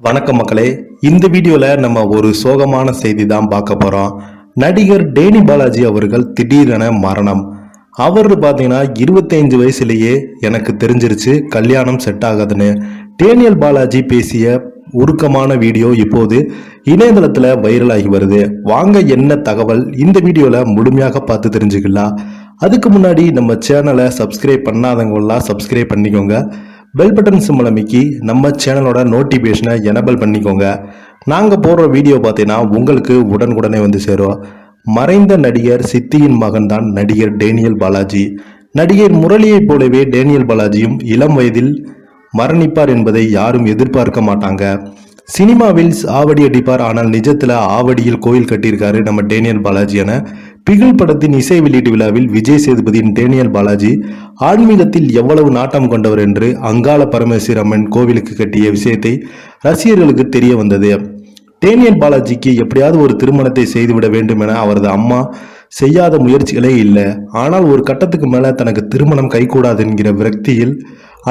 வணக்கம் மக்களே. இந்த வீடியோவில் நம்ம ஒரு சோகமான செய்தி தான் பார்க்க போகிறோம் நடிகர் டேனி பாலாஜி அவர்கள் திடீரென மரணம். அவர் பார்த்தீங்கன்னா இருபத்தைந்து வயசுலேயே எனக்கு தெரிஞ்சிருச்சு கல்யாணம் செட் ஆகாதுன்னு. டேனியல் பாலாஜி பேசிய உருக்கமான வீடியோ இப்போது இணையதளத்தில் வைரலாகி வருது. வாங்க என்ன தகவல்? இந்த வீடியோவில் முழுமையாக பார்த்து தெரிஞ்சுக்கலாம். அதுக்கு முன்னாடி நம்ம சேனலை சப்ஸ்கிரைப் பண்ணாதவங்களாம் சப்ஸ்கிரைப் பண்ணிக்கோங்க. பெல் பட்டன் சிம்பிள் அமைக்கி நம்ம சேனலோட நோட்டிஃபிகேஷனை எனபிள் பண்ணிக்கோங்க. நாங்கள் போடுற வீடியோ பார்த்தீங்கன்னா உங்களுக்கு உடனுக்குடனே வந்து சேரும். மறைந்த நடிகர் சித்தியின் மகன் தான் நடிகர் டேனியல் பாலாஜி. நடிகர் முரளியைப் போலவே டேனியல் பாலாஜியும் இளம் வயதில் மரணிப்பார் என்பதை யாரும் எதிர்பார்க்க மாட்டாங்க. சினிமாவில் ஆவடி அடிப்பார் ஆனால் நிஜத்தில் ஆவடியில் கோயில் கட்டியிருக்காரு நம்ம டேனியல் பாலாஜி என பிகில் படத்தின் இசை வெளியீட்டு விழாவில் விஜய் சேதுபதியின் டேனியல் பாலாஜி ஆன்மீகத்தில் எவ்வளவு நாட்டம் கொண்டவர் என்று அங்காள பரமேஸ்வரி அம்மன் கோவிலுக்கு கட்டிய விஷயத்தை ரசிகர்களுக்கு தெரிய வந்தது. டேனியல் பாலாஜிக்கு எப்படியாவது ஒரு திருமணத்தை செய்துவிட வேண்டும் என அவரது அம்மா செய்யாத முயற்சிகளே இல்லை. ஆனால் ஒரு கட்டத்துக்கு மேல தனக்கு திருமணம் கைகூடாது என்கிற விரக்தியில்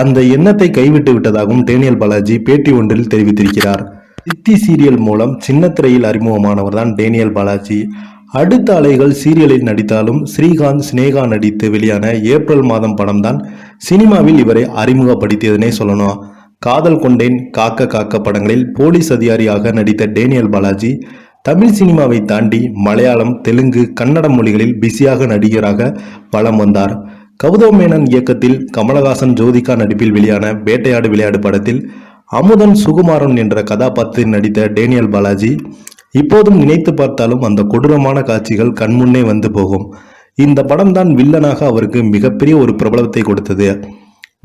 அந்த எண்ணத்தை கைவிட்டு விட்டதாகவும் டேனியல் பாலாஜி பேட்டி ஒன்றில் தெரிவித்திருக்கிறார். சித்தி சீரியல் மூலம் சின்னத்திரையில் அறிமுகமானவர் தான் டேனியல் பாலாஜி. அடுத்த அலைகள் சீரியலில் நடித்தாலும் ஸ்ரீகாந்த் சினேகா நடித்து வெளியான ஏப்ரல் மாதம் படம்தான் சினிமாவில் இவரை அறிமுகப்படுத்தியதுனே சொல்லணும். காதல் கொண்டேன் காக்க காக்க படங்களில் போலீஸ் அதிகாரியாக நடித்த டேனியல் பாலாஜி தமிழ் சினிமாவை தாண்டி மலையாளம் தெலுங்கு கன்னட மொழிகளில் பிஸியாக நடிகராக பலம் வந்தார். கௌதம் மேனன் இயக்கத்தில் கமலஹாசன் ஜோதிகா நடிப்பில் வெளியான வேட்டையாடு விளையாடு படத்தில் அமுதன் சுகுமாரன் என்ற கதாபாத்திரத்தில் நடித்த டேனியல் பாலாஜி இப்போதும் நினைத்து பார்த்தாலும் அந்த கொடூரமான காட்சிகள் கண்முன்னே வந்து போகும். இந்த படம்தான் வில்லனாக அவருக்கு மிகப்பெரிய ஒரு பிரபலத்தை கொடுத்தது.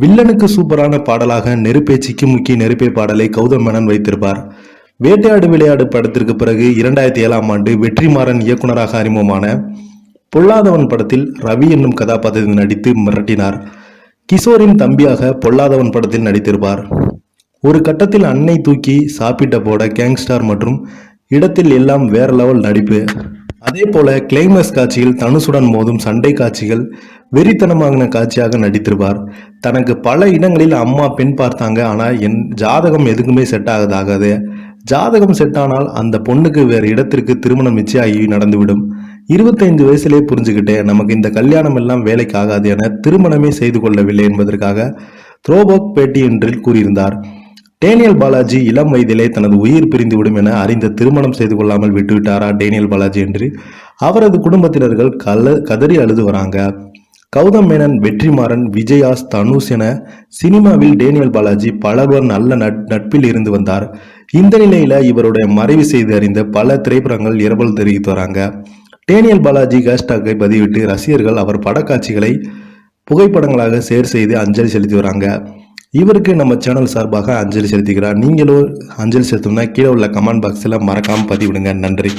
வில்லனுக்கு சூப்பரான பாடலாக நெருப்பே சிக்கி முக்கி நெருப்பே பாடலை கௌதம் மேனன் வைத்திருப்பார். வேட்டையாடு விளையாடு படத்திற்கு பிறகு இரண்டாயிரத்தி ஏழாம் ஆண்டு வெற்றிமாறன் இயக்குனராக அறிமுகமான பொல்லாதவன் படத்தில் ரவி என்னும் கதாபாத்திரத்தில் நடித்து மிரட்டினார். கிஷோரின் தம்பியாக பொல்லாதவன் படத்தில் நடித்திருப்பார். ஒரு கட்டத்தில் அன்னை தூக்கி சாப்பிட்ட போட கேங்ஸ்டார் மற்றும் இடத்தில் எல்லாம் வேற லெவல் நடிப்பு. அதே போல கிளைமேக்ஸ் காட்சியில் தனுசுடன் மோதும் சண்டை காட்சிகள் வெறித்தனமான காட்சியாக நடித்திருப்பார். தனக்கு பல இடங்களில் அம்மா பெண் பார்த்தாங்க. ஆனால் என் ஜாதகம் எதுக்குமே செட் ஆகாது ஜாதகம் செட் ஆனால் அந்த பொண்ணுக்கு வேறு இடத்திற்கு திருமணம் நிச்சயாகி நடந்துவிடும். இருபத்தைந்து வயசுலேயே புரிஞ்சுக்கிட்டேன் நமக்கு இந்த கல்யாணம் எல்லாம் வேலைக்கு ஆகாது என திருமணமே செய்து கொள்ளவில்லை என்பதற்காக த்ரோபோக் பேட்டி என்றில் கூறியிருந்தார். டேனியல் பாலாஜி இளம் வயதிலே தனது உயிர் பிரிந்துவிடும் என அறிந்த திருமணம் செய்து கொள்ளாமல் விட்டுவிட்டாரா டேனியல் பாலாஜி என்று? அவரது குடும்பத்தினர்கள் கல கதறி அழுது வராங்க. கௌதம் மேனன் வெற்றிமாறன் விஜயாஸ் தனுஷ் என சினிமாவில் டேனியல் பாலாஜி பலவர் நல்ல நட்- நட்பில் இருந்து வந்தார். இந்த நிலையில இவருடைய மறைவு செய்து அறிந்த பல திரைப்படங்கள் இரவல் தெரிவித்து வராங்க. டேனியல் பாலாஜி ஹேஷ்டாக்கை பதிவிட்டு ரசிகர்கள் அவர் படக்காட்சிகளை புகைப்படங்களாக ஷேர் செய்து அஞ்சலி செலுத்தி வராங்க. இவருக்கு நம்ம சேனல் சார்பாக அஞ்சலி செலுத்துகிறார். நீங்களும் அஞ்சலி செலுத்தணும்னா கீழே உள்ள கமெண்ட் பாக்ஸில் மறக்காமல் பதிவிடுங்க. நன்றி.